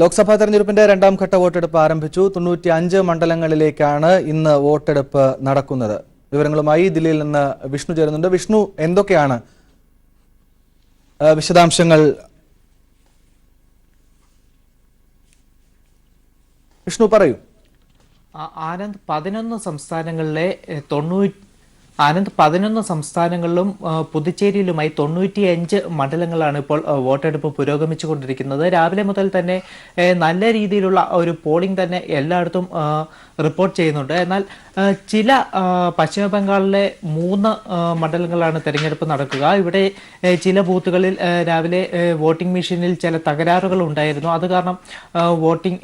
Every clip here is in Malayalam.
ലോക്സഭാ തെരഞ്ഞെടുപ്പിന്റെ രണ്ടാം ഘട്ട വോട്ടെടുപ്പ് ആരംഭിച്ചു. തൊണ്ണൂറ്റി അഞ്ച് മണ്ഡലങ്ങളിലേക്കാണ് ഇന്ന് വോട്ടെടുപ്പ് നടക്കുന്നത്. വിവരങ്ങളുമായി ദില്ലിയിൽ നിന്ന് വിഷ്ണു ചേരുന്നുണ്ട്. വിഷ്ണു എന്തൊക്കെയാണ് വിശദാംശങ്ങൾ? വിഷ്ണു പറയൂ. ആനന്ദ് പതിനൊന്ന് സംസ്ഥാനങ്ങളിലെ തൊണ്ണൂറ്റി ആനന്ദ് പതിനൊന്ന് സംസ്ഥാനങ്ങളിലും പുതുച്ചേരിയിലുമായി തൊണ്ണൂറ്റിയഞ്ച് മണ്ഡലങ്ങളാണ് ഇപ്പോൾ വോട്ടെടുപ്പ് പുരോഗമിച്ചുകൊണ്ടിരിക്കുന്നത്. രാവിലെ മുതൽ തന്നെ നല്ല രീതിയിലുള്ള ഒരു പോളിംഗ് തന്നെ എല്ലായിടത്തും റിപ്പോർട്ട് ചെയ്യുന്നുണ്ട്. എന്നാൽ ചില പശ്ചിമ ബംഗാളിലെ മൂന്ന് മണ്ഡലങ്ങളാണ് തെരഞ്ഞെടുപ്പ് നടക്കുക. ഇവിടെ ചില ബൂത്തുകളിൽ രാവിലെ വോട്ടിംഗ് മെഷീനിൽ ചില തകരാറുകൾ ഉണ്ടായിരുന്നു. അത് കാരണം വോട്ടിംഗ്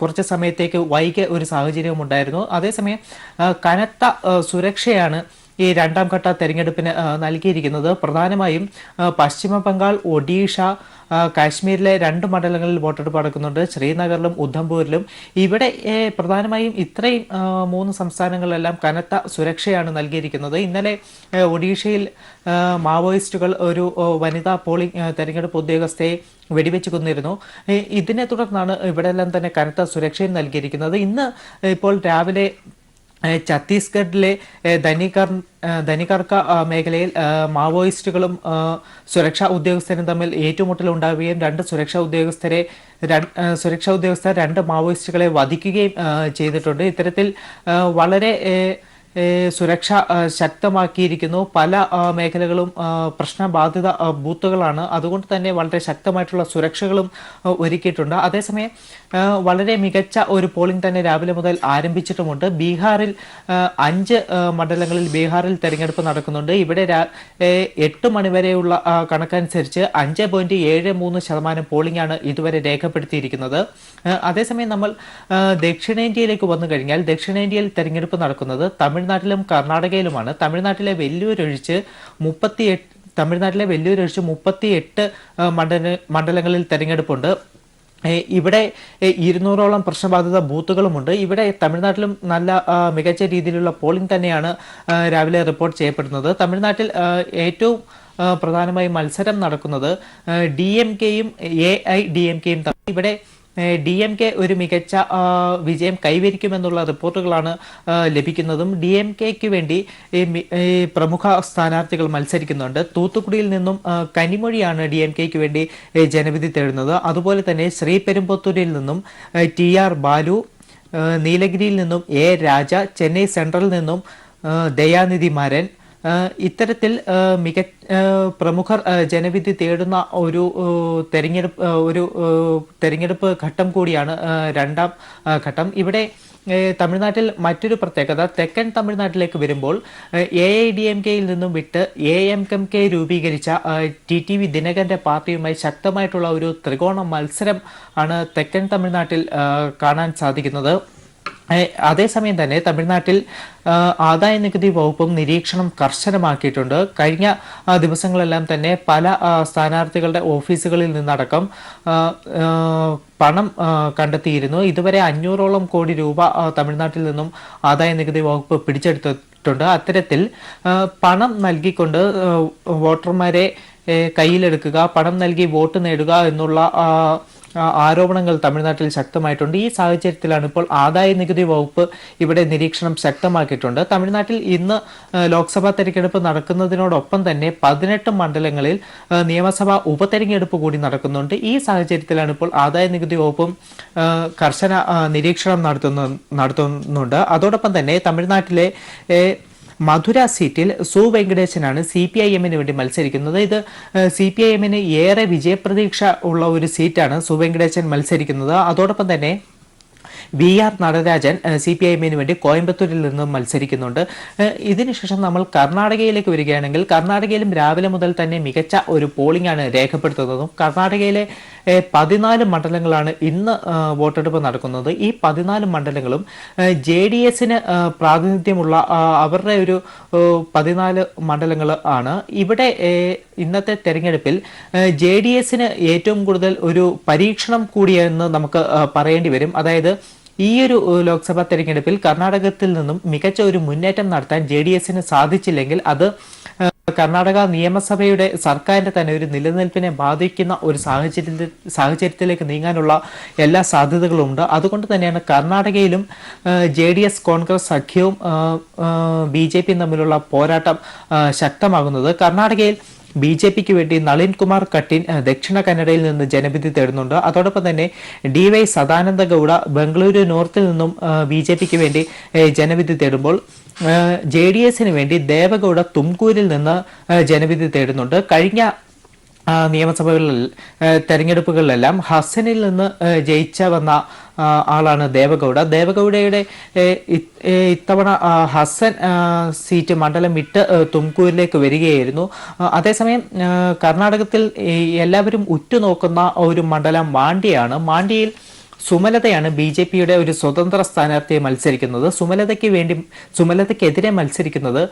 കുറച്ച് സമയത്തേക്ക് വൈകിയ ഒരു സാഹചര്യവും ഉണ്ടായിരുന്നു. അതേസമയം കനത്ത ആ, സുരക്ഷയാണ് ഈ രണ്ടാം ഘട്ട തെരഞ്ഞെടുപ്പിന് നൽകിയിരിക്കുന്നത്. പ്രധാനമായും പശ്ചിമ ബംഗാൾ ഒഡീഷ കാശ്മീരിലെ രണ്ട് മണ്ഡലങ്ങളിൽ വോട്ടെടുപ്പ് നടക്കുന്നുണ്ട്. ശ്രീനഗറിലും ഉദ്ധംപൂരിലും ഇവിടെ പ്രധാനമായും ഇത്രയും മൂന്ന് സംസ്ഥാനങ്ങളിലെല്ലാം കനത്ത സുരക്ഷയാണ് നൽകിയിരിക്കുന്നത്. ഇന്നലെ ഒഡീഷയിൽ മാവോയിസ്റ്റുകൾ ഒരു വനിതാ പോളിംഗ് തെരഞ്ഞെടുപ്പ് ഉദ്യോഗസ്ഥയെ വെടിവെച്ച് കൊന്നിരുന്നു. ഇതിനെ തുടർന്നാണ് ഇവിടെയെല്ലാം തന്നെ കനത്ത സുരക്ഷയും നൽകിയിരിക്കുന്നത്. ഇന്ന് ഇപ്പോൾ രാവിലെ ഛത്തീസ്ഗഡിലെ ധനികർ ധനികർക്ക മേഖലയിൽ മാവോയിസ്റ്റുകളും സുരക്ഷാ ഉദ്യോഗസ്ഥരും തമ്മിൽ ഏറ്റുമുട്ടൽ ഉണ്ടാവുകയും രണ്ട് സുരക്ഷാ ഉദ്യോഗസ്ഥരെ സുരക്ഷാ ഉദ്യോഗസ്ഥർ രണ്ട് മാവോയിസ്റ്റുകളെ വധിക്കുകയും ചെയ്തിട്ടുണ്ട്. ഇത്തരത്തിൽ വളരെ സുരക്ഷ ശക്തമാക്കിയിരിക്കുന്നു. പല മേഖലകളും പ്രശ്നബാധിത ബൂത്തുകളാണ്. അതുകൊണ്ട് തന്നെ വളരെ ശക്തമായിട്ടുള്ള സുരക്ഷകളും ഒരുക്കിയിട്ടുണ്ട്. അതേസമയം വളരെ മികച്ച ഒരു പോളിംഗ് തന്നെ രാവിലെ മുതൽ ആരംഭിച്ചിട്ടുമുണ്ട്. ബീഹാറിൽ അഞ്ച് മണ്ഡലങ്ങളിൽ ബീഹാറിൽ തെരഞ്ഞെടുപ്പ് നടക്കുന്നുണ്ട്. ഇവിടെ എട്ട് മണിവരെയുള്ള കണക്കനുസരിച്ച് അഞ്ച് പോയിന്റ് ഏഴ് മൂന്ന് ശതമാനം പോളിംഗ് ആണ് ഇതുവരെ രേഖപ്പെടുത്തിയിരിക്കുന്നത്. അതേസമയം നമ്മൾ ദക്ഷിണേന്ത്യയിലേക്ക് വന്നു കഴിഞ്ഞാൽ ദക്ഷിണേന്ത്യയിൽ തെരഞ്ഞെടുപ്പ് നടക്കുന്നത് തമിഴ്നാട്ടിലും കർണാടകയിലുമാണ്. തമിഴ്നാട്ടിലെ വെല്ലൂരൊഴിച്ച് മുപ്പത്തി എട്ട് തമിഴ്നാട്ടിലെ വെല്ലൂരൊഴിച്ച് മുപ്പത്തി എട്ട് മണ്ഡല മണ്ഡലങ്ങളിൽ തെരഞ്ഞെടുപ്പുണ്ട്. ഇവിടെ ഇരുന്നൂറോളം പ്രശ്നബാധിത ബൂത്തുകളുമുണ്ട്. ഇവിടെ തമിഴ്നാട്ടിലും നല്ല മികച്ച രീതിയിലുള്ള പോളിംഗ് തന്നെയാണ് രാവിലെ റിപ്പോർട്ട് ചെയ്യപ്പെടുന്നത്. തമിഴ്നാട്ടിൽ ഏറ്റവും പ്രധാനമായി മത്സരം നടക്കുന്നത് ഡി എം കെയും എ ഐ ഡി എം കെയും ഇവിടെ ഡി എം കെ ഒരു മികച്ച വിജയം കൈവരിക്കുമെന്നുള്ള റിപ്പോർട്ടുകളാണ് ലഭിക്കുന്നതും. ഡി എം കെക്ക് വേണ്ടി പ്രമുഖ സ്ഥാനാർത്ഥികൾ മത്സരിക്കുന്നുണ്ട്. തൂത്തുക്കുടിയിൽ നിന്നും കനിമൊഴിയാണ് ഡി എം കെക്ക് വേണ്ടി ജനവിധി തേടുന്നത്. അതുപോലെ തന്നെ ശ്രീപെരുമ്പത്തൂരിൽ നിന്നും ഏ, ടി ആർ ബാലു നീലഗിരിയിൽ നിന്നും എ രാജ ചെന്നൈ സെൻട്രലിൽ നിന്നും ദയാനിധി മാരൻ ഇത്തരത്തിൽ മിക പ്രമുഖർ ജനവിധി തേടുന്ന ഒരു തെരഞ്ഞെടുപ്പ് ഒരു തെരഞ്ഞെടുപ്പ് ഘട്ടം കൂടിയാണ് രണ്ടാം ഘട്ടം. ഇവിടെ തമിഴ്നാട്ടിൽ മറ്റൊരു പ്രത്യേകത തെക്കൻ തമിഴ്നാട്ടിലേക്ക് വരുമ്പോൾ എ ഐ ഡി എം കെയിൽ നിന്നും വിട്ട് എ എം എം കെ രൂപീകരിച്ച ടി ടി വി ദിനകരന്റെ പാർട്ടിയുമായി ശക്തമായിട്ടുള്ള ഒരു ത്രികോണ മത്സരം ആണ് തെക്കൻ തമിഴ്നാട്ടിൽ കാണാൻ സാധിക്കുന്നത്. അതേസമയം തന്നെ തമിഴ്നാട്ടിൽ ആദായ നികുതി വകുപ്പും നിരീക്ഷണം കർശനമാക്കിയിട്ടുണ്ട്. കഴിഞ്ഞ ദിവസങ്ങളെല്ലാം തന്നെ പല സ്ഥാനാർത്ഥികളുടെ ഓഫീസുകളിൽ നിന്നടക്കം പണം കണ്ടെത്തിയിരുന്നു. ഇതുവരെ അഞ്ഞൂറോളം കോടി രൂപ തമിഴ്നാട്ടിൽ നിന്നും ആദായ നികുതി വകുപ്പ് പിടിച്ചെടുത്തിട്ടുണ്ട്. അത്തരത്തിൽ പണം നൽകിക്കൊണ്ട് വോട്ടർമാരെ കയ്യിലെടുക്കുക പണം നൽകി വോട്ട് നേടുക എന്നുള്ള ആരോപണങ്ങൾ തമിഴ്നാട്ടിൽ ശക്തമായിട്ടുണ്ട്. ഈ സാഹചര്യത്തിലാണ് ഇപ്പോൾ ആദായ നികുതി വകുപ്പ് ഇവിടെ നിരീക്ഷണം ശക്തമാക്കിയിട്ടുണ്ട്. തമിഴ്നാട്ടിൽ ഇന്ന് ലോക്സഭാ തെരഞ്ഞെടുപ്പ് നടക്കുന്നതിനോടൊപ്പം തന്നെ പതിനെട്ട് മണ്ഡലങ്ങളിൽ നിയമസഭാ ഉപതെരഞ്ഞെടുപ്പ് കൂടി നടക്കുന്നുണ്ട്. ഈ സാഹചര്യത്തിലാണ് ഇപ്പോൾ ആദായ നികുതി വകുപ്പും കർശന നിരീക്ഷണം നടത്തുന്നു നടത്തുന്നുണ്ട്. അതോടൊപ്പം തന്നെ തമിഴ്നാട്ടിലെ മധുര സീറ്റിൽ സു വെങ്കടേശനാണ് സി പി ഐ എമ്മിന് വേണ്ടി മത്സരിക്കുന്നത്. ഇത് സി പി ഐ എമ്മിന് ഏറെ വിജയപ്രതീക്ഷ ഉള്ള ഒരു സീറ്റാണ് സു വെങ്കടേശൻ മത്സരിക്കുന്നത്. അതോടൊപ്പം തന്നെ V R Natarajan C P I എമ്മിന് വേണ്ടി കോയമ്പത്തൂരിൽ നിന്നും മത്സരിക്കുന്നുണ്ട്. ഇതിനുശേഷം നമ്മൾ കർണാടകയിലേക്ക് വരികയാണെങ്കിൽ കർണാടകയിലും രാവിലെ മുതൽ തന്നെ മികച്ച ഒരു പോളിംഗ് ആണ് രേഖപ്പെടുത്തുന്നതും. കർണാടകയിലെ പതിനാല് മണ്ഡലങ്ങളാണ് ഇന്ന് വോട്ടെടുപ്പ് നടക്കുന്നത്. ഈ പതിനാല് മണ്ഡലങ്ങളും ജെ ഡി എസിന് പ്രാതിനിധ്യമുള്ള അവരുടെ ഒരു പതിനാല് മണ്ഡലങ്ങൾ ആണ്. ഇവിടെ ഇന്നത്തെ തെരഞ്ഞെടുപ്പിൽ ജെ ഡി എസിന് ഏറ്റവും കൂടുതൽ ഒരു പരീക്ഷണം കൂടിയെന്ന് നമുക്ക് പറയേണ്ടി വരും. അതായത് ഈ ഒരു ലോക്സഭാ തെരഞ്ഞെടുപ്പിൽ കർണാടകത്തിൽ നിന്നും മികച്ച ഒരു മുന്നേറ്റം നടത്താൻ ജെ ഡി എസിന് സാധിച്ചില്ലെങ്കിൽ അത് കർണാടക നിയമസഭയുടെ സർക്കാരിന്റെ തന്നെ ഒരു നിലനിൽപ്പിനെ ബാധിക്കുന്ന ഒരു സാഹചര്യത്തിൽ സാഹചര്യത്തിലേക്ക് നീങ്ങാനുള്ള എല്ലാ സാധ്യതകളും ഉണ്ട്. അതുകൊണ്ട് തന്നെയാണ് കർണാടകയിലും ജെ ഡി എസ് കോൺഗ്രസ് സഖ്യവും ബി ജെ പിയും തമ്മിലുള്ള പോരാട്ടം ശക്തമാകുന്നത്. കർണാടകയിൽ ബി ജെ പിക്ക് വേണ്ടി നളിൻ കുമാർ കട്ടിൻ ദക്ഷിണ കന്നഡയിൽ നിന്ന് ജനവിധി തേടുന്നുണ്ട്. അതോടൊപ്പം തന്നെ ഡി വൈ സദാനന്ദ ഗൗഡ ബംഗളൂരു നോർത്തിൽ നിന്നും ബി ജെ പിക്ക് വേണ്ടി ജനവിധി തേടുമ്പോൾ ജെ ഡി എസിന് വേണ്ടി ദേവഗൌഡ തുംകൂരിൽ നിന്ന് ജനവിധി തേടുന്നുണ്ട്. കഴിഞ്ഞ നിയമസഭകളിൽ തെരഞ്ഞെടുപ്പുകളിലെല്ലാം ഹസനിൽ നിന്ന് ജയിച്ച വന്ന ആളാണ് ദേവഗൌഡ. ദേവഗൌഡയുടെ ഇത്തവണ ഹസൻ സീറ്റ് മണ്ഡലം വിട്ട് തുംകൂരിലേക്ക് വരികയായിരുന്നു. അതേസമയം കർണാടകത്തിൽ എല്ലാവരും ഉറ്റുനോക്കുന്ന ഒരു മണ്ഡലം മാണ്ടിയാണ് മാണ്ഡ്യയിൽ സുമലതയാണ് ബി ജെ പിയുടെ ഒരു സ്വതന്ത്ര സ്ഥാനാർത്ഥിയെ മത്സരിക്കുന്നത്. സുമലതയ്ക്ക് വേണ്ടി സുമലതയ്ക്കെതിരെ മത്സരിക്കുന്നത്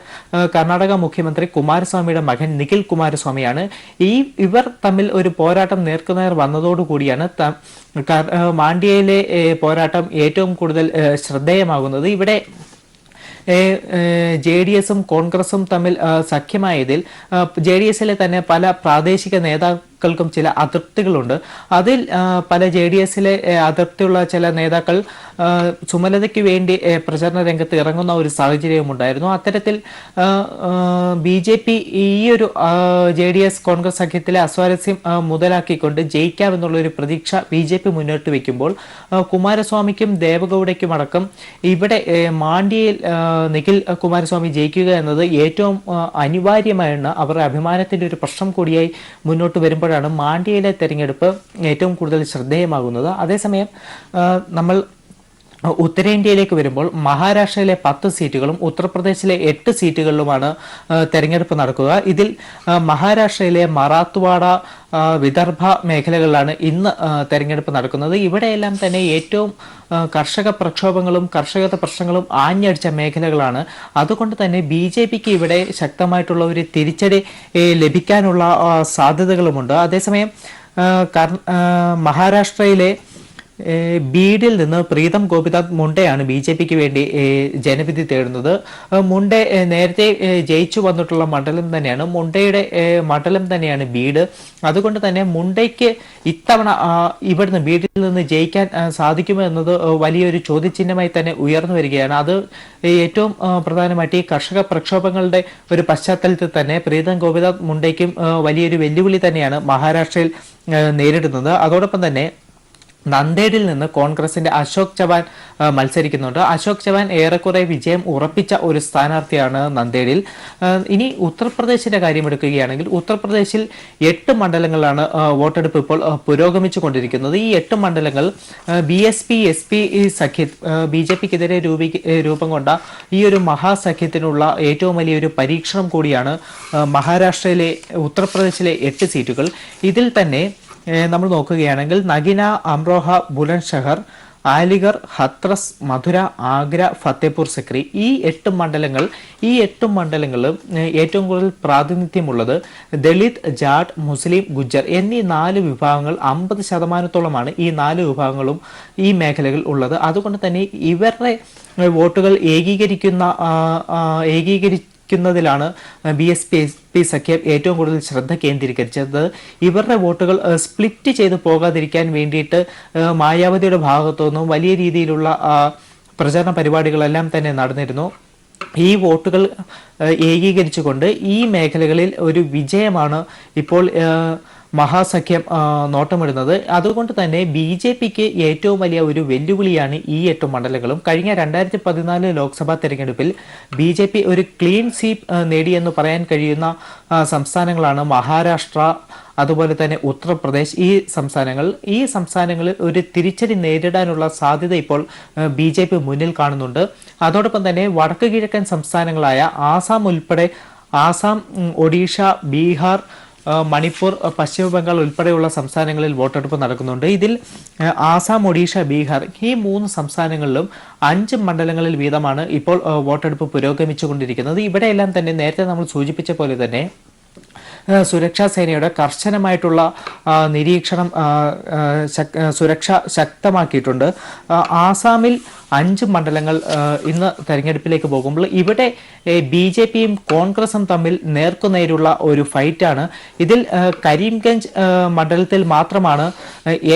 കർണാടക മുഖ്യമന്ത്രി കുമാരസ്വാമിയുടെ മകൻ നിഖിൽ കുമാരസ്വാമിയാണ്. ഈ ഇവർ തമ്മിൽ ഒരു പോരാട്ടം നേർക്കുനേർ വന്നതോടുകൂടിയാണ് മാണ്ഡ്യയിലെ പോരാട്ടം ഏറ്റവും കൂടുതൽ ശ്രദ്ധേയമാകുന്നത്. ഇവിടെ ജെ ഡി എസും കോൺഗ്രസും തമ്മിൽ സഖ്യമായതിൽ ജെ ഡി എസിലെ തന്നെ പല പ്രാദേശിക നേതാക്കൾക്കും ചില അതൃപ്തികളുണ്ട്. അതിൽ പല ജെ ഡി എസിലെ അതൃപ്തിയുള്ള ചില നേതാക്കൾ ചുമലതയ്ക്ക് വേണ്ടി പ്രചരണ രംഗത്ത് ഇറങ്ങുന്ന ഒരു സാഹചര്യവും ഉണ്ടായിരുന്നു. അത്തരത്തിൽ ബി ജെ പി ഈ ഒരു ജെ ഡി എസ് കോൺഗ്രസ് സഖ്യത്തിലെ അസ്വാരസ്യം മുതലാക്കിക്കൊണ്ട് ജയിക്കാമെന്നുള്ള ഒരു പ്രതീക്ഷ ബി ജെ പി മുന്നോട്ട് വയ്ക്കുമ്പോൾ കുമാരസ്വാമിക്കും ദേവഗൌഡയ്ക്കും അടക്കം ഇവിടെ മാണ്ഡ്യയിൽ നിഖിൽ കുമാരസ്വാമി ജയിക്കുക എന്നത് ഏറ്റവും അനിവാര്യമായാണ് അവരുടെ അഭിമാനത്തിന്റെ ഒരു പ്രശ്നം കൂടിയായി മുന്നോട്ട് വരുമ്പോഴാണ് മാണ്ഡ്യയിലെ തെരഞ്ഞെടുപ്പ് ഏറ്റവും കൂടുതൽ ശ്രദ്ധേയമാകുന്നത്. അതേസമയം നമ്മൾ ഉത്തരേന്ത്യയിലേക്ക് വരുമ്പോൾ മഹാരാഷ്ട്രയിലെ പത്ത് സീറ്റുകളും ഉത്തർപ്രദേശിലെ എട്ട് സീറ്റുകളിലുമാണ് തെരഞ്ഞെടുപ്പ് നടക്കുക. ഇതിൽ മഹാരാഷ്ട്രയിലെ മറാത്ത്വാഡ വിദർഭ മേഖലകളിലാണ് ഇന്ന് തെരഞ്ഞെടുപ്പ് നടക്കുന്നത്. ഇവിടെയെല്ലാം തന്നെ ഏറ്റവും കർഷക പ്രക്ഷോഭങ്ങളും കർഷക പ്രശ്നങ്ങളും ആഞ്ഞടിച്ച മേഖലകളാണ്. അതുകൊണ്ട് തന്നെ ബി ജെ പിക്ക് ഇവിടെ ശക്തമായിട്ടുള്ള ഒരു തിരിച്ചടി ലഭിക്കാനുള്ള സാധ്യതകളുമുണ്ട്. അതേസമയം മഹാരാഷ്ട്രയിലെ ബീഡിൽ നിന്ന് പ്രീതം ഗോപിനാഥ് മുണ്ടയാണ് ബി ജെ പിക്ക് വേണ്ടി ജനവിധി തേടുന്നത്. മുണ്ട നേരത്തെ ജയിച്ചു വന്നിട്ടുള്ള മണ്ഡലം തന്നെയാണ്. മുണ്ടയുടെ മണ്ഡലം തന്നെയാണ് ബീഡ്. അതുകൊണ്ട് തന്നെ മുണ്ടയ്ക്ക് ഇത്തവണ ഇവിടുന്ന് ബീഡിൽ നിന്ന് ജയിക്കാൻ സാധിക്കുമോ എന്നത് വലിയൊരു ചോദ്യചിഹ്നമായി തന്നെ ഉയർന്നു വരികയാണ്. അത് ഏറ്റവും പ്രധാനമായിട്ട് ഈ കർഷക പ്രക്ഷോഭങ്ങളുടെ ഒരു പശ്ചാത്തലത്തിൽ തന്നെ പ്രീതം ഗോപിനാഥ് മുണ്ടയ്ക്കും വലിയൊരു വെല്ലുവിളി തന്നെയാണ് മഹാരാഷ്ട്രയിൽ നേരിടുന്നത്. അതോടൊപ്പം തന്നെ നന്ദേഡിൽ നിന്ന് കോൺഗ്രസിന്റെ അശോക് ചവാൻ മത്സരിക്കുന്നുണ്ട്. അശോക് ചവാൻ ഏറെക്കുറെ വിജയം ഉറപ്പിച്ച ഒരു സ്ഥാനാർത്ഥിയാണ് നന്ദേഡിൽ. ഇനി ഉത്തർപ്രദേശിന്റെ കാര്യം എടുക്കുകയാണെങ്കിൽ ഉത്തർപ്രദേശിൽ എട്ട് മണ്ഡലങ്ങളാണ് വോട്ടെടുപ്പ് ഇപ്പോൾ പുരോഗമിച്ചു കൊണ്ടിരിക്കുന്നത് ഈ എട്ട് മണ്ഡലങ്ങൾ B S P S P സഖ്യ ബി ജെ പിക്കെതിരെ രൂപീ രൂപം കൊണ്ട ഈ ഒരു മഹാസഖ്യത്തിനുള്ള ഏറ്റവും വലിയൊരു പരീക്ഷണം കൂടിയാണ് മഹാരാഷ്ട്രയിലെ ഉത്തർപ്രദേശിലെ എട്ട് സീറ്റുകൾ. ഇതിൽ തന്നെ നമ്മൾ നോക്കുകയാണെങ്കിൽ നഗിന അംറോഹ ബുലൻഷഹർ ആലിഗർ ഹത്രസ് മധുര ആഗ്ര ഫത്തേപൂർ സിക്രി. ഈ എട്ട് മണ്ഡലങ്ങൾ ഈ എട്ട് മണ്ഡലങ്ങളും ഏറ്റവും കൂടുതൽ പ്രാതിനിധ്യമുള്ളത് ദളിത് ജാട്ട് മുസ്ലിം ഗുജ്ജർ എന്നീ നാല് വിഭാഗങ്ങൾ അമ്പത് ശതമാനത്തോളമാണ് ഈ നാല് വിഭാഗങ്ങളും ഈ മേഖലകൾ ഉള്ളത്. അതുകൊണ്ട് തന്നെ ഇവരുടെ വോട്ടുകൾ ഏകീകരിക്കുന്ന ഏകീകരി ക്കുന്നതിലാണ് ബി എസ് പി പി സഖ്യം ഏറ്റവും കൂടുതൽ ശ്രദ്ധ കേന്ദ്രീകരിച്ചത്. ഇവരുടെ വോട്ടുകൾ സ്പ്ലിറ്റ് ചെയ്ത് പോകാതിരിക്കാൻ വേണ്ടിയിട്ട് മായാവതിയുടെ ഭാഗത്തു നിന്നും വലിയ രീതിയിലുള്ള പ്രചാരണ പരിപാടികളെല്ലാം തന്നെ നടന്നിരുന്നു. ഈ വോട്ടുകൾ ഏകീകരിച്ചുകൊണ്ട് ഈ മേഖലകളിൽ ഒരു വിജയമാണ് ഇപ്പോൾ മഹാസഖ്യം നോട്ടമിടുന്നത്. അതുകൊണ്ട് തന്നെ ബി ജെ പിക്ക് ഏറ്റവും വലിയ ഒരു വെല്ലുവിളിയാണ് ഈ എട്ട് മണ്ഡലങ്ങളും. കഴിഞ്ഞ രണ്ടായിരത്തി പതിനാല് ലോക്സഭാ തെരഞ്ഞെടുപ്പിൽ ബി ജെ പി ഒരു ക്ലീൻ സ്വീപ്പ് നേടിയെന്ന് പറയാൻ കഴിയുന്ന സംസ്ഥാനങ്ങളാണ് മഹാരാഷ്ട്ര അതുപോലെ തന്നെ ഉത്തർപ്രദേശ്. ഈ സംസ്ഥാനങ്ങൾ ഈ സംസ്ഥാനങ്ങളിൽ ഒരു തിരിച്ചടി നേരിടാനുള്ള സാധ്യത ഇപ്പോൾ ബി ജെ പി മുന്നിൽ കാണുന്നുണ്ട്. അതോടൊപ്പം തന്നെ വടക്കു കിഴക്കൻ സംസ്ഥാനങ്ങളായ ആസാം ഉൾപ്പെടെ ആസാം ഒഡീഷ ബീഹാർ മണിപ്പൂർ പശ്ചിമ ബംഗാൾ ഉൾപ്പെടെയുള്ള സംസ്ഥാനങ്ങളിൽ വോട്ടെടുപ്പ് നടക്കുന്നുണ്ട്. ഇതിൽ ആസാം ഒഡീഷ ബീഹാർ ഈ മൂന്ന് സംസ്ഥാനങ്ങളിലും അഞ്ച് മണ്ഡലങ്ങളിൽ വീതമാണ് ഇപ്പോൾ വോട്ടെടുപ്പ് പുരോഗമിച്ചുകൊണ്ടിരിക്കുന്നത്. ഇവിടെയെല്ലാം തന്നെ നേരത്തെ നമ്മൾ സൂചിപ്പിച്ച പോലെ തന്നെ സുരക്ഷാ സേനയുടെ കർശനമായിട്ടുള്ള നിരീക്ഷണം സുരക്ഷ ശക്തമാക്കിയിട്ടുണ്ട്. ആസാമിൽ അഞ്ച് മണ്ഡലങ്ങൾ ഇന്ന് തെരഞ്ഞെടുപ്പിലേക്ക് പോകുമ്പോൾ ഇവിടെ ബി ജെ പിയും കോൺഗ്രസും തമ്മിൽ നേർക്കുനേരുള്ള ഒരു ഫൈറ്റാണ്. ഇതിൽ കരീംഗഞ്ച് മണ്ഡലത്തിൽ മാത്രമാണ്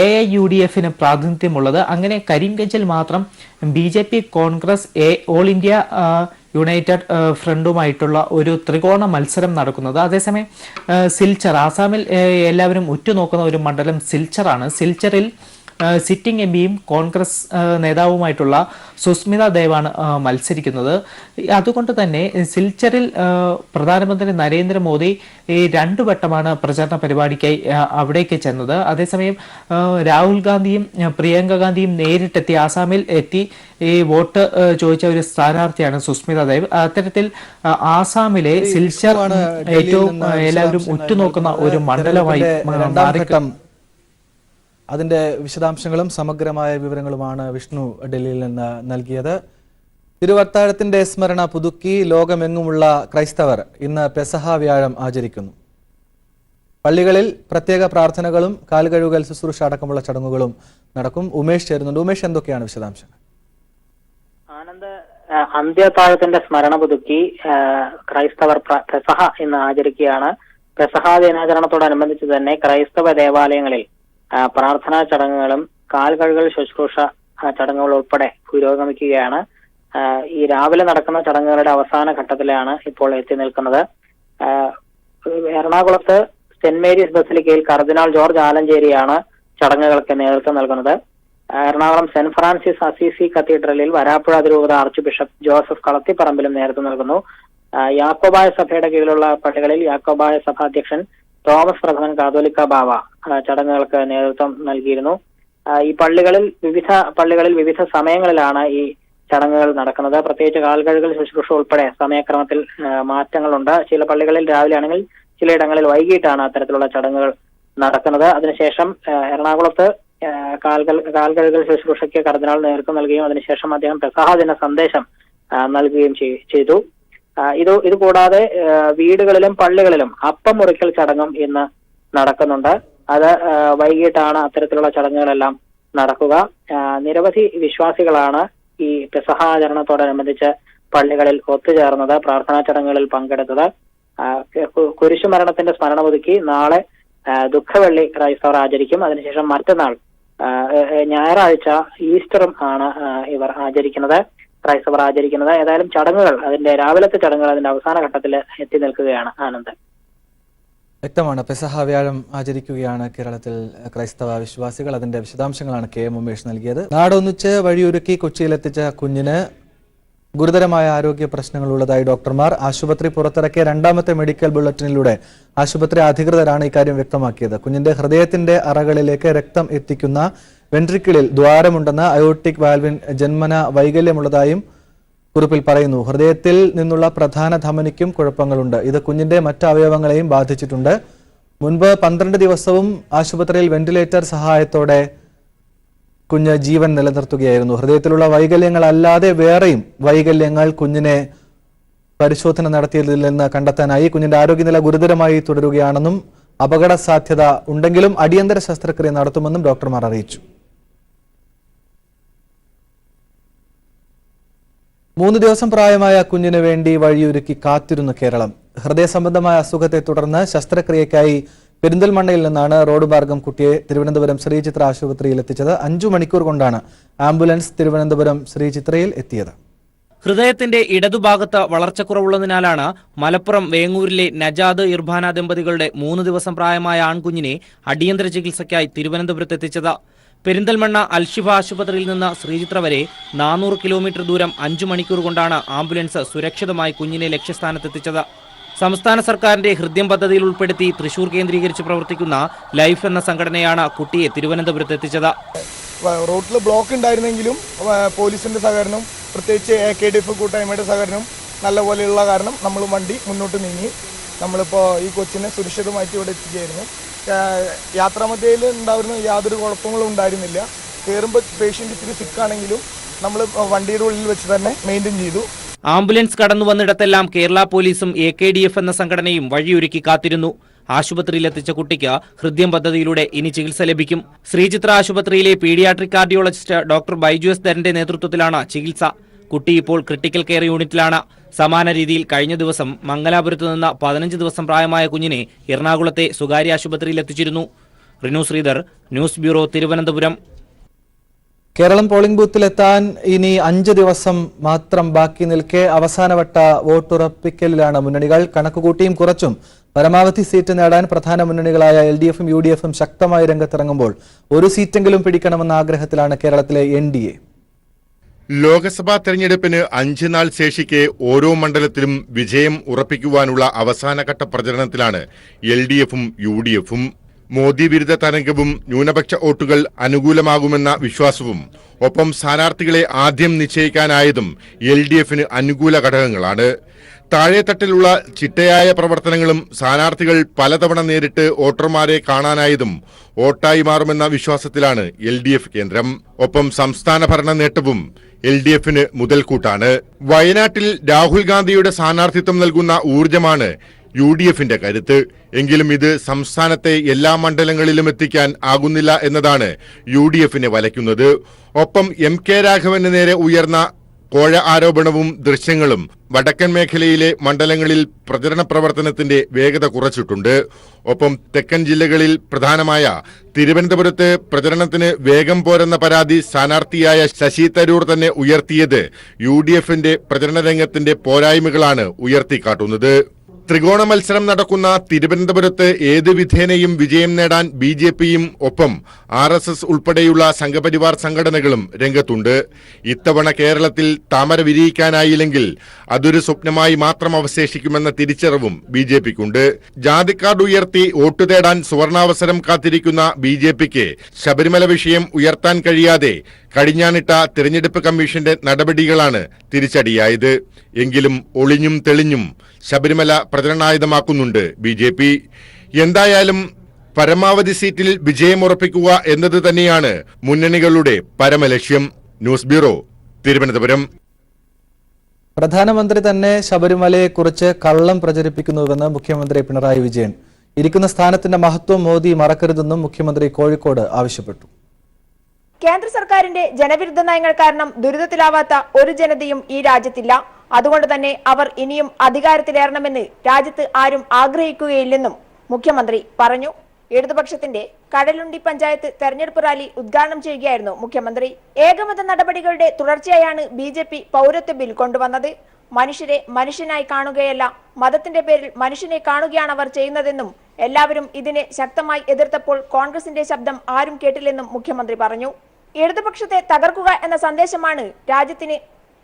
എ ഐ യു ഡി എഫിന് പ്രാതിനിധ്യമുള്ളത്. അങ്ങനെ കരീംഗഞ്ചിൽ മാത്രം B J P Congress A all India united ഫ്രണ്ടുമായിട്ടുള്ള ഒരു ത്രികോണ മത്സരം നടക്കുന്നത്. അതേസമയം സിൽച്ചർ ആസാമിൽ എല്ലാവരും ഉറ്റുനോക്കുന്ന ഒരു മണ്ഡലം സിൽച്ചറാണ്. സിൽച്ചറിൽ സിറ്റിംഗ് എം പിയും കോൺഗ്രസ് നേതാവുമായിട്ടുള്ള സുസ്മിത ദേവാണ് മത്സരിക്കുന്നത് അതുകൊണ്ട് തന്നെ സിൽച്ചറിൽ പ്രധാനമന്ത്രി നരേന്ദ്രമോദി ഈ രണ്ടു വട്ടമാണ് പ്രചാരണ പരിപാടിക്കായി അവിടേക്ക് ചെന്നത് അതേസമയം രാഹുൽ ഗാന്ധിയും പ്രിയങ്ക ഗാന്ധിയും നേരിട്ടെത്തി ആസാമിൽ എത്തി ഈ വോട്ട് ചോദിച്ച ഒരു സ്ഥാനാർത്ഥിയാണ് സുസ്മിത ദേവ് അത്തരത്തിൽ ആസാമിലെ സിൽച്ചർ ഏറ്റവും എല്ലാവരും ഉറ്റുനോക്കുന്ന ഒരു. മണ്ഡലമായി തെരഞ്ഞെടുപ്പിന്റെ അതിന്റെ വിശദാംശങ്ങളും സമഗ്രമായ വിവരങ്ങളുമാണ് വിഷ്ണു ഡൽഹിയിൽ നിന്ന് നൽകിയത്. തിരുവത്താഴത്തിന്റെ സ്മരണ പുതുക്കി ലോകമെങ്ങുമുള്ള ക്രൈസ്തവർ ഇന്ന് പെസഹ വ്യാഴം ആചരിക്കുന്നു. പള്ളികളിൽ പ്രത്യേക പ്രാർത്ഥനകളും കാൽകഴുകൽ ശുശ്രൂഷ അടക്കമുള്ള ചടങ്ങുകളും നടക്കും. ഉമേഷ് ചേരുന്നുണ്ട്. ഉമേഷ് എന്തൊക്കെയാണ് വിശദാംശങ്ങൾ? ആനന്ദ അന്ത്യത്താഴത്തിന്റെ സ്മരണ പുതുക്കി ക്രൈസ്തവർ പെസഹ ഇന്ന് ആചരിക്കുകയാണ്. പെസഹ ദിനാചരണത്തോടനുബന്ധിച്ച് തന്നെ ക്രൈസ്തവ ദേവാലയങ്ങളിൽ പ്രാർത്ഥനാ ചടങ്ങുകളും കാൽ കഴുകൽ ശുശ്രൂഷ ചടങ്ങുകൾ ഉൾപ്പെടെ പുരോഗമിക്കുകയാണ്. ഈ രാവിലെ നടക്കുന്ന ചടങ്ങുകളുടെ അവസാന ഘട്ടത്തിലാണ് ഇപ്പോൾ എത്തി നിൽക്കുന്നത്. എറണാകുളത്ത് സെന്റ് മേരീസ് ബസിലിക്കയിൽ കർദിനാൾ ജോർജ് ആലഞ്ചേരിയാണ് ചടങ്ങുകൾക്ക് നേതൃത്വം നൽകുന്നത്. എറണാകുളം സെന്റ് ഫ്രാൻസിസ് അസീസി കത്തീഡ്രലിൽ വരാപ്പുഴ അതിരൂപത ആർച്ച് ബിഷപ്പ് ജോസഫ് കളത്തിപ്പറമ്പിലും നേതൃത്വം നൽകുന്നു. യാക്കോബായ സഭയുടെ കീഴിലുള്ള പള്ളികളിൽ യാക്കോബായ സഭാധ്യക്ഷൻ തോമസ് പ്രഥമൻ കാതോലിക്ക ബാവ ചടങ്ങുകൾക്ക് നേതൃത്വം നൽകിയിരുന്നു. ഈ പള്ളികളിൽ വിവിധ പള്ളികളിൽ വിവിധ സമയങ്ങളിലാണ് ഈ ചടങ്ങുകൾ നടക്കുന്നത്. പ്രത്യേകിച്ച് കാൽകഴുകൽ ശുശ്രൂഷ ഉൾപ്പെടെ സമയക്രമത്തിൽ മാറ്റങ്ങളുണ്ട്. ചില പള്ളികളിൽ രാവിലെ ആണെങ്കിൽ ചിലയിടങ്ങളിൽ വൈകിട്ടാണ് അത്തരത്തിലുള്ള ചടങ്ങുകൾ നടക്കുന്നത്. അതിനുശേഷം എറണാകുളത്ത് കാൽകൾ കാൽകഴുകൽ ശുശ്രൂഷയ്ക്ക് കർദിനാൾ നേതൃത്വം നൽകുകയും അതിനുശേഷം അദ്ദേഹം പ്രസാഹദിന ദിന സന്ദേശം നൽകുകയും ചെയ്- ചെയ്തു. ഇത് ഇത് കൂടാതെ വീടുകളിലും പള്ളികളിലും അപ്പം മുറിക്കൽ ചടങ്ങും ഇന്ന് നടക്കുന്നുണ്ട്. അത് വൈകിട്ടാണ് അത്തരത്തിലുള്ള ചടങ്ങുകളെല്ലാം നടക്കുക. നിരവധി വിശ്വാസികളാണ് ഈ പെസഹാചരണത്തോടനുബന്ധിച്ച് പള്ളികളിൽ ഒത്തുചേർന്നത് പ്രാർത്ഥനാ ചടങ്ങുകളിൽ പങ്കെടുത്തത്. കുരിശുമരണത്തിന്റെ സ്മരണ പുതുക്കി നാളെ ദുഃഖവെള്ളി ക്രൈസ്തവർ ആചരിക്കും. അതിനുശേഷം മറ്റന്നാൾ ഞായറാഴ്ച ഈസ്റ്ററും ആണ് ഇവർ ആചരിക്കുന്നത്. ക്രൈസ്തവർ ആചരിക്കുന്നത്. ഏതായാലും ചടങ്ങുകൾ അതിന്റെ രാവിലത്തെ ചടങ്ങുകൾ അതിന്റെ അവസാന ഘട്ടത്തിൽ എത്തി നിൽക്കുകയാണ് ആനന്ദ് വ്യക്തമാണ്. പെസഹ വ്യാഴം ആചരിക്കുകയാണ് കേരളത്തിൽ ക്രൈസ്തവ വിശ്വാസികൾ. അതിന്റെ വിശദാംശങ്ങളാണ് കെ എം ഉമേഷ് നൽകിയത്. നാടൊന്നിച്ച് വഴിയൊരുക്കി കൊച്ചിയിലെത്തിച്ച കുഞ്ഞിന് ഗുരുതരമായ ആരോഗ്യ പ്രശ്നങ്ങൾ ഉള്ളതായി ഡോക്ടർമാർ. ആശുപത്രി പുറത്തിറക്കിയ രണ്ടാമത്തെ മെഡിക്കൽ ബുള്ളറ്റിനിലൂടെ ആശുപത്രി അധികൃതരാണ് ഇക്കാര്യം വ്യക്തമാക്കിയത്. കുഞ്ഞിന്റെ ഹൃദയത്തിന്റെ അറകളിലേക്ക് രക്തം എത്തിക്കുന്ന വെൻട്രിക്കിളിൽ ദ്വാരമുണ്ടെന്ന് അയോട്ടിക് വാൽവിൻ ജന്മന വൈകല്യമുള്ളതായും കുറിപ്പിൽ പറയുന്നു. ഹൃദയത്തിൽ നിന്നുള്ള പ്രധാന ധമനിക്കും കുഴപ്പങ്ങളുണ്ട്. ഇത് കുഞ്ഞിന്റെ മറ്റ് അവയവങ്ങളെയും ബാധിച്ചിട്ടുണ്ട്. മുൻപ് പന്ത്രണ്ട് ദിവസവും ആശുപത്രിയിൽ വെന്റിലേറ്റർ സഹായത്തോടെ കുഞ്ഞ് ജീവൻ നിലനിർത്തുകയായിരുന്നു. ഹൃദയത്തിലുള്ള വൈകല്യങ്ങൾ അല്ലാതെ വേറെയും വൈകല്യങ്ങൾ കുഞ്ഞിനെ പരിശോധന നടത്തിയതിൽ നിന്ന് കണ്ടെത്താനായി കുഞ്ഞിന്റെ ആരോഗ്യനില ഗുരുതരമായി തുടരുകയാണെന്നും അപകട സാധ്യത ഉണ്ടെങ്കിലും അടിയന്തര ശസ്ത്രക്രിയ നടത്തുമെന്നും ഡോക്ടർമാർ അറിയിച്ചു. മൂന്ന് ദിവസം പ്രായമായ കുഞ്ഞിനു വേണ്ടി വഴിയൊരുക്കി കാത്തിരുന്നു കേരളം. ഹൃദയ സംബന്ധമായ അസുഖത്തെ തുടർന്ന് ശസ്ത്രക്രിയക്കായി പെരിന്തൽമണ്ണയിൽ നിന്നാണ് റോഡ് മാർഗം കുട്ടിയെ തിരുവനന്തപുരം ശ്രീചിത്ര ആശുപത്രിയിൽ എത്തിച്ചത്. അഞ്ചു മണിക്കൂർ കൊണ്ടാണ് ആംബുലൻസ് തിരുവനന്തപുരം ശ്രീചിത്രയിൽ എത്തിയത്. ഹൃദയത്തിന്റെ ഇടതുഭാഗത്ത് വളർച്ചക്കുറവുള്ളതിനാലാണ് മലപ്പുറം വേങ്ങൂരിലെ നജാദ് ഇർബാന ദമ്പതികളുടെ മൂന്ന് ദിവസം പ്രായമായ ആൺകുഞ്ഞിനെ അടിയന്തര ചികിത്സയ്ക്കായി തിരുവനന്തപുരത്ത് എത്തിച്ചത് പെരിന്തൽമണ്ണ അൽഷിഫ ആശുപത്രിയിൽ നിന്ന് ശ്രീചിത്ര വരെ നാനൂറ് കിലോമീറ്റർ ദൂരം അഞ്ചു മണിക്കൂർ കൊണ്ടാണ് ആംബുലൻസ് സുരക്ഷിതമായി കുഞ്ഞിനെ ലക്ഷ്യസ്ഥാനത്തെത്തിച്ചത്. സംസ്ഥാന സർക്കാരിന്റെ ഹൃദ്യം പദ്ധതിയിൽ ഉൾപ്പെടുത്തി തൃശൂർ കേന്ദ്രീകരിച്ച് പ്രവർത്തിക്കുന്ന ലൈഫ് എന്ന സംഘടനയാണ് കുട്ടിയെ തിരുവനന്തപുരത്ത് എത്തിച്ചത്. റോട്ടിൽ ബ്ലോക്ക് ഉണ്ടായിരുന്നെങ്കിലും പോലീസിന്റെ സഹകരണം പ്രത്യേകിച്ച് എ കെ ഡി എഫ് കൂട്ടായ്മയുടെ സഹകരണം നല്ലപോലെയുള്ള കാരണം നമ്മൾ വണ്ടി മുന്നോട്ട് നീങ്ങി. നമ്മളിപ്പോൾ ഈ കൊച്ചിനെ സുരക്ഷിതമായിട്ട് ഇവിടെ എത്തിക്കുകയായിരുന്നു. യാത്രാമധ്യയിൽ ഉണ്ടായിരുന്ന യാതൊരു കുഴപ്പങ്ങളും ഉണ്ടായിരുന്നില്ല. കയറുമ്പോൾ പേഷ്യന്റ് ഇത്തിരി സിക്കാണെങ്കിലും നമ്മൾ വണ്ടിയുടെ ഉള്ളിൽ വെച്ച് തന്നെ മെയിന്റെയിൻ ചെയ്തു. ആംബുലൻസ് കടന്നു വന്നിടത്തെല്ലാം കേരള പോലീസും എ കെ ഡി എഫ് എന്ന സംഘടനയും വഴിയൊരുക്കി കാത്തിരുന്നു. ആശുപത്രിയിലെത്തിച്ച കുട്ടിക്ക് ഹൃദ്യം പദ്ധതിയിലൂടെ ഇനി ചികിത്സ ലഭിക്കും. ശ്രീചിത്ര ആശുപത്രിയിലെ paediatric cardiologist doctor Baiju S ധരന്റെ നേതൃത്വത്തിലാണ് ചികിത്സ. കുട്ടി ഇപ്പോൾ ക്രിട്ടിക്കൽ കെയർ യൂണിറ്റിലാണ് സമാന രീതിയിൽ കഴിഞ്ഞ ദിവസം മംഗലാപുരത്ത് നിന്ന് പതിനഞ്ച് ദിവസം പ്രായമായ കുഞ്ഞിനെ എറണാകുളത്തെ സ്വകാര്യ ആശുപത്രിയിൽ എത്തിച്ചിരുന്നു. Rinu Sreedhar news bureau Thiruvananthapuram. Keralam polling ബൂത്തിലെത്താൻ ഇനി അഞ്ച് ദിവസം മാത്രം ബാക്കി നിൽക്കെ അവസാനവട്ട വോട്ടുറപ്പിക്കലിലാണ് മുന്നണികൾ. കണക്കുകൂട്ടിയും കുറച്ചും പരമാവധി സീറ്റ് നേടാൻ പ്രധാന മുന്നണികളായ എൽ ഡി എഫും യു ഡി എഫും ശക്തമായി രംഗത്തിറങ്ങുമ്പോൾ ഒരു സീറ്റെങ്കിലും പിടിക്കണമെന്ന ആഗ്രഹത്തിലാണ് കേരളത്തിലെ എൻ ഡി എ. ലോക്സഭാ തെരഞ്ഞെടുപ്പിന് അഞ്ച് നാൾ ശേഷിക്കെ ഓരോ മണ്ഡലത്തിലും വിജയം ഉറപ്പിക്കുവാനുള്ള അവസാനഘട്ട പ്രചരണത്തിലാണ് എൽ ഡി എഫും യു ഡി എഫും മോദി വിരുദ്ധ തരംഗവും ന്യൂനപക്ഷ വോട്ടുകൾ അനുകൂലമാകുമെന്ന വിശ്വാസവും ഒപ്പം സ്ഥാനാർത്ഥികളെ ആദ്യം നിശ്ചയിക്കാനായതും എൽ ഡി എഫിന് അനുകൂല ഘടകങ്ങളാണ്. താഴെത്തട്ടിലുള്ള ചിട്ടയായ പ്രവർത്തനങ്ങളും സ്ഥാനാർത്ഥികൾ പലതവണ നേരിട്ട് വോട്ടർമാരെ കാണാനായതും വോട്ടായി മാറുമെന്ന വിശ്വാസത്തിലാണ് എൽ ഡി എഫ് കേന്ദ്രം. ഒപ്പം സംസ്ഥാന ഭരണ നേട്ടവും എൽ ഡി എഫിന് മുതൽക്കൂട്ടാണ്. വയനാട്ടിൽ രാഹുൽ ഗാന്ധിയുടെ സ്ഥാനാർത്ഥിത്വം നൽകുന്ന ഊർജമാണ് യു ഡി എഫിന്റെ കരുത്ത്. എങ്കിലും ഇത് സംസ്ഥാനത്തെ എല്ലാ മണ്ഡലങ്ങളിലും എത്തിക്കാൻ ആകുന്നില്ല എന്നതാണ് യു ഡി എഫിനെ വലയ്ക്കുന്നത്. ഒപ്പം എം കെ രാഘവന് നേരെ ഉയർന്ന കോഴ ആരോപണവും ദൃശ്യങ്ങളും വടക്കൻ മേഖലയിലെ മണ്ഡലങ്ങളിൽ പ്രചരണ പ്രവർത്തനത്തിന്റെ വേഗത കുറച്ചിട്ടുണ്ട്. ഒപ്പം തെക്കൻ ജില്ലകളിൽ പ്രധാനമായ തിരുവനന്തപുരത്ത് പ്രചരണത്തിന് വേഗം പോരെന്ന പരാതി സ്ഥാനാർത്ഥിയായ ശശി തരൂർ തന്നെ ഉയർത്തിയത് യു ഡി എഫിന്റെ പ്രചരണ രംഗത്തിന്റെ പോരായ്മകളാണ് ഉയർത്തിക്കാട്ടുന്നത്. ത്രികോണ മത്സരം നടക്കുന്ന തിരുവനന്തപുരത്ത് ഏത് വിധേനയും വിജയം നേടാൻ ബി ജെ പിയും ഒപ്പം ആർ എസ് എസ് ഉൾപ്പെടെയുള്ള സംഘപരിവാർ സംഘടനകളും രംഗത്തുണ്ട്. ഇത്തവണ കേരളത്തിൽ താമര വിരിയിക്കാനായില്ലെങ്കിൽ അതൊരു സ്വപ്നമായി മാത്രം അവശേഷിക്കുമെന്ന തിരിച്ചറിവും ബി ജെ പിക്കുണ്ട്. ജാതിക്കാർഡ് ഉയർത്തി വോട്ട് തേടാൻ സുവർണാവസരം കാത്തിരിക്കുന്ന ബി ജെ പിക്ക് ശബരിമല വിഷയം ഉയർത്താൻ കഴിയാതെ കടിഞ്ഞാണിട്ട തിരഞ്ഞെടുപ്പ് കമ്മീഷന്റെ നടപടികളാണ് തിരിച്ചടിയായത്. എങ്കിലും ഒളിഞ്ഞും തെളിഞ്ഞും ശബരിമല പ്രചരണായുധമാക്കുന്നുണ്ട് ബി ജെ പി. എന്തായാലും പരമാവധി സീറ്റിൽ വിജയമുറപ്പിക്കുക എന്നത് തന്നെയാണ് മുന്നണികളുടെ പരമലക്ഷ്യം. News bureau Thiruvananthapuram. പ്രധാനമന്ത്രി തന്നെ ശബരിമലയെക്കുറിച്ച് കള്ളം പ്രചരിപ്പിക്കുന്നുവെന്ന് മുഖ്യമന്ത്രി പിണറായി വിജയൻ. ഇരിക്കുന്ന സ്ഥാനത്തിന്റെ മഹത്വം മോദി മറക്കരുതെന്നും മുഖ്യമന്ത്രി കോഴിക്കോട് ആവശ്യപ്പെട്ടു. കേന്ദ്ര സർക്കാരിന്റെ ജനവിരുദ്ധ നയങ്ങൾ കാരണം ദുരിതത്തിലാവാത്ത ഒരു ജനതയും ഈ രാജ്യത്തില്ല. അതുകൊണ്ട് തന്നെ അവർ ഇനിയും അധികാരത്തിലേറണമെന്ന് രാജ്യത്ത് ആരും ആഗ്രഹിക്കുകയില്ലെന്നും മുഖ്യമന്ത്രി പറഞ്ഞു. ഇടതുപക്ഷത്തിന്റെ കടലുണ്ടി പഞ്ചായത്ത് തെരഞ്ഞെടുപ്പ് റാലി ഉദ്ഘാടനം ചെയ്യുകയായിരുന്നു മുഖ്യമന്ത്രി. ഏകമത നടപടികളുടെ തുടർച്ചയായാണ് ബി ജെ പി പൗരത്വ ബിൽ കൊണ്ടുവന്നത്. മനുഷ്യരെ മനുഷ്യനായി കാണുകയല്ല മതത്തിന്റെ പേരിൽ മനുഷ്യനെ കാണുകയാണ് അവർ ചെയ്യുന്നതെന്നും എല്ലാവരും ഇതിനെ ശക്തമായി എതിർത്തപ്പോൾ കോൺഗ്രസിന്റെ ശബ്ദം ആരും കേട്ടില്ലെന്നും മുഖ്യമന്ത്രി പറഞ്ഞു. ഇടതുപക്ഷത്തെ തകർക്കുക എന്ന സന്ദേശമാണ് രാജ്യത്തിന്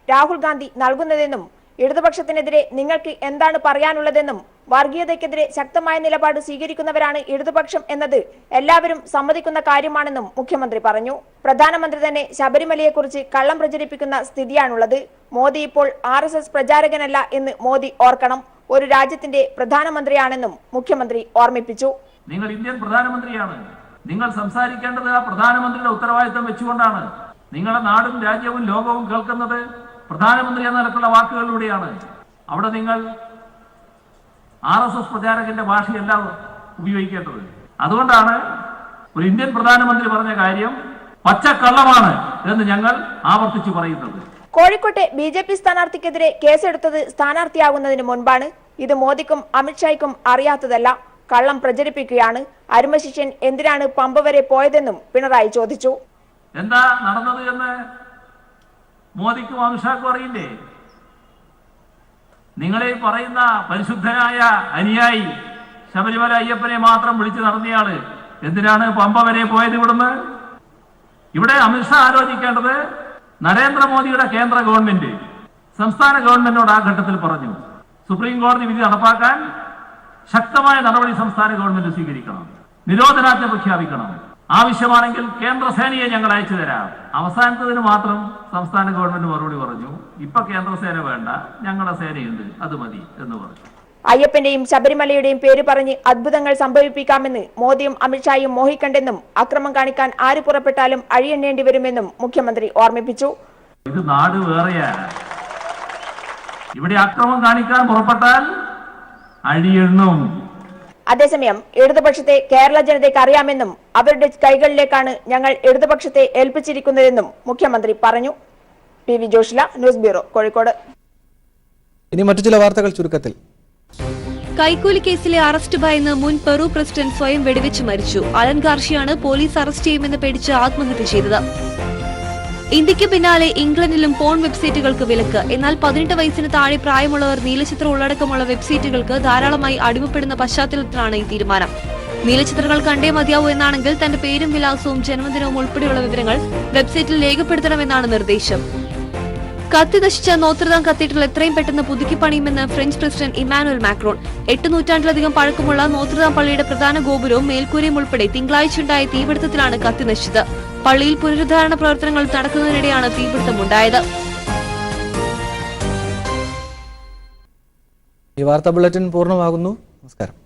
രാഹുൽ ഗാന്ധി നൽകുന്നതെന്നും ഇടതുപക്ഷത്തിനെതിരെ നിങ്ങൾക്ക് എന്താണ് പറയാനുള്ളതെന്നും വർഗീയതയ്ക്കെതിരെ ശക്തമായ നിലപാട് സ്വീകരിക്കുന്നവരാണ് ഇടതുപക്ഷം എന്നത് എല്ലാവരും സമ്മതിക്കുന്ന കാര്യമാണെന്നും മുഖ്യമന്ത്രി പറഞ്ഞു. പ്രധാനമന്ത്രി തന്നെ ശബരിമലയെക്കുറിച്ച് കള്ളം പ്രചരിപ്പിക്കുന്ന സ്ഥിതിയാണുള്ളത്. മോദി ഇപ്പോൾ ആർ എസ് എസ് പ്രചാരകനല്ല എന്ന് മോദി ഓർക്കണം. ഒരു രാജ്യത്തിന്റെ പ്രധാനമന്ത്രിയാണെന്നും മുഖ്യമന്ത്രി ഓർമ്മിപ്പിച്ചു. നിങ്ങൾ ഇന്ത്യൻ പ്രധാനമന്ത്രിയാണ്. നിങ്ങൾ സംസാരിക്കേണ്ടത് ആ പ്രധാനമന്ത്രിയുടെ ഉത്തരവാദിത്തം വെച്ചുകൊണ്ടാണ്. നിങ്ങളുടെ നാടും രാജ്യവും ലോകവും കേൾക്കുന്നത് പ്രധാനമന്ത്രി എന്ന നിലക്കുള്ള വാക്കുകളിലൂടെയാണ്. അവിടെ നിങ്ങൾ ആർ എസ് എസ് പ്രചാരകന്റെ ഭാഷയല്ല ഉപയോഗിക്കേണ്ടത്. അതുകൊണ്ടാണ് ഒരു ഇന്ത്യൻ പ്രധാനമന്ത്രി പറഞ്ഞ കാര്യം പച്ചക്കള്ളമാണ് എന്ന് ഞങ്ങൾ ആവർത്തിച്ചു പറയുന്നത്. കോഴിക്കോട്ടെ ബി ജെ പി സ്ഥാനാർത്ഥിക്കെതിരെ കേസെടുത്തത് സ്ഥാനാർത്ഥിയാകുന്നതിന് മുൻപാണ്. ഇത് മോദിക്കും അമിത്ഷായ്ക്കും അറിയാത്തതല്ല. കള്ളം പ്രചരിപ്പിക്കുകയാണ്. അരുമശിഷ്യൻ എന്തിനാണ് പമ്പ വരെ പോയതെന്നും പിണറായി ചോദിച്ചു. എന്താ നടന്നത് എന്ന് മോദിക്ക് അമിത്ഷാക്കും അറിയില്ലേ? നിങ്ങളെ പറയുന്ന പരിശുദ്ധനായ അനുയായി ശബരിമല അയ്യപ്പനെ മാത്രം വിളിച്ചു നടന്നയാൾ എന്തിനാണ് പമ്പ വരെ പോയത് ഇവിടുന്ന്? ഇവിടെ അമിത്ഷാ ആലോചിക്കേണ്ടത് നരേന്ദ്രമോദിയുടെ കേന്ദ്ര ഗവൺമെന്റ് സംസ്ഥാന ഗവൺമെന്റിനോട് ആ ഘട്ടത്തിൽ പറഞ്ഞു. സുപ്രീം കോടതി വിധി നടപ്പാക്കാൻ ശക്തമായ നടപടി സംസ്ഥാന ഗവൺമെന്റ് സ്വീകരിക്കണം. നിരോധനാജ്ഞ പ്രഖ്യാപിക്കണം. ആവശ്യമാണെങ്കിൽ കേന്ദ്ര സേനയെ ഞങ്ങൾ അയച്ചു തരാം. അവസാനത്തതിന് മാത്രം സംസ്ഥാന ഗവൺമെന്റ് മറുപടി പറഞ്ഞു. ഇപ്പൊ കേന്ദ്ര സേന വേണ്ട ഞങ്ങളുടെ സേനയുണ്ട് അത് മതി എന്ന് പറഞ്ഞു. അയ്യപ്പന്റെയും ശബരിമലയുടെയും പേര് പറഞ്ഞ് അത്ഭുതങ്ങൾ സംഭവിപ്പിക്കാമെന്ന് മോദിയും അമിത്ഷായും മോഹിക്കണ്ടെന്നും അക്രമം കാണിക്കാൻ ആര് പുറപ്പെട്ടാലും അഴിയെണ്ണേണ്ടി വരുമെന്നും മുഖ്യമന്ത്രി ഓർമ്മിപ്പിച്ചു. ഇത് നാട് വേറെയാണ്. ഇവിടെ അക്രമം കാണിക്കാൻ പുറപ്പെട്ടാൽ അഴിയെണ്ണും അതേസമയം ഇടതുപക്ഷത്തെ കേരള ജനതയ്ക്ക് അറിയാമെന്നും അവരുടെ കൈകളിലേക്കാണ് ഞങ്ങൾ ഇടതുപക്ഷത്തെ ഏൽപ്പിച്ചിരിക്കുന്നതെന്നും മുഖ്യമന്ത്രി പറഞ്ഞു. P V Joshila news bureau Kozhikode. ഇനി മറ്റു ചില വാർത്തകൾ ചുരുക്കത്തിൽ. കൈക്കൂലി കേസിലെ അറസ്റ്റ് ഭയന്ന് മുൻ പെറു പ്രസിഡന്റ് സ്വയം വെടിവെച്ച് മരിച്ചു. അലൻ ഗാർഷിയാണ് പോലീസ് അറസ്റ്റ് ചെയ്യുമെന്ന് പേടിച്ച് ആത്മഹത്യ ചെയ്തത്. ഇന്ത്യയ്ക്ക് പിന്നാലെ ഇംഗ്ലണ്ടിലും പോൺ വെബ്സൈറ്റുകൾക്ക് വിലക്ക്. എന്നാൽ പതിനെട്ട് വയസ്സിന് താഴെ പ്രായമുള്ളവർ നീലചിത്രം ഉള്ളടക്കമുള്ള വെബ്സൈറ്റുകൾക്ക് ധാരാളമായി അടിമപ്പെടുന്ന പശ്ചാത്തലത്തിലാണ് ഈ തീരുമാനം. നീലചിത്രങ്ങൾ കണ്ടേ മതിയാവൂ എന്നാണെങ്കിൽ തന്റെ പേരും വിലാസവും ജന്മദിനവും ഉൾപ്പെടെയുള്ള വിവരങ്ങൾ വെബ്സൈറ്റിൽ രേഖപ്പെടുത്തണമെന്നാണ് നിർദ്ദേശം. കത്തി നശിച്ച നോത്രദാം കത്തീഡ്രൽ എത്രയും പെട്ടെന്ന് പുതുക്കി പണിയുമെന്ന് ഫ്രഞ്ച് പ്രസിഡന്റ് ഇമാനുവൽ മാക്രോൺ. എട്ട് നൂറ്റാണ്ടിലധികം പഴക്കമുള്ള നോത്രദാം പള്ളിയുടെ പ്രധാന ഗോപുരവും മേൽക്കൂരയും ഉൾപ്പെടെ തിങ്കളാഴ്ചയുണ്ടായ തീപിടുത്തത്തിലാണ് കത്തി നശിച്ചത്. പള്ളിയിൽ പുനരുദ്ധാരണ പ്രവർത്തനങ്ങൾ നടക്കുന്നതിനിടെയാണ് തീപിടുത്തമുണ്ടായത്. ഈ വാർത്താ ബുള്ളറ്റിൻ പൂർണമാകുന്നു. നമസ്കാരം.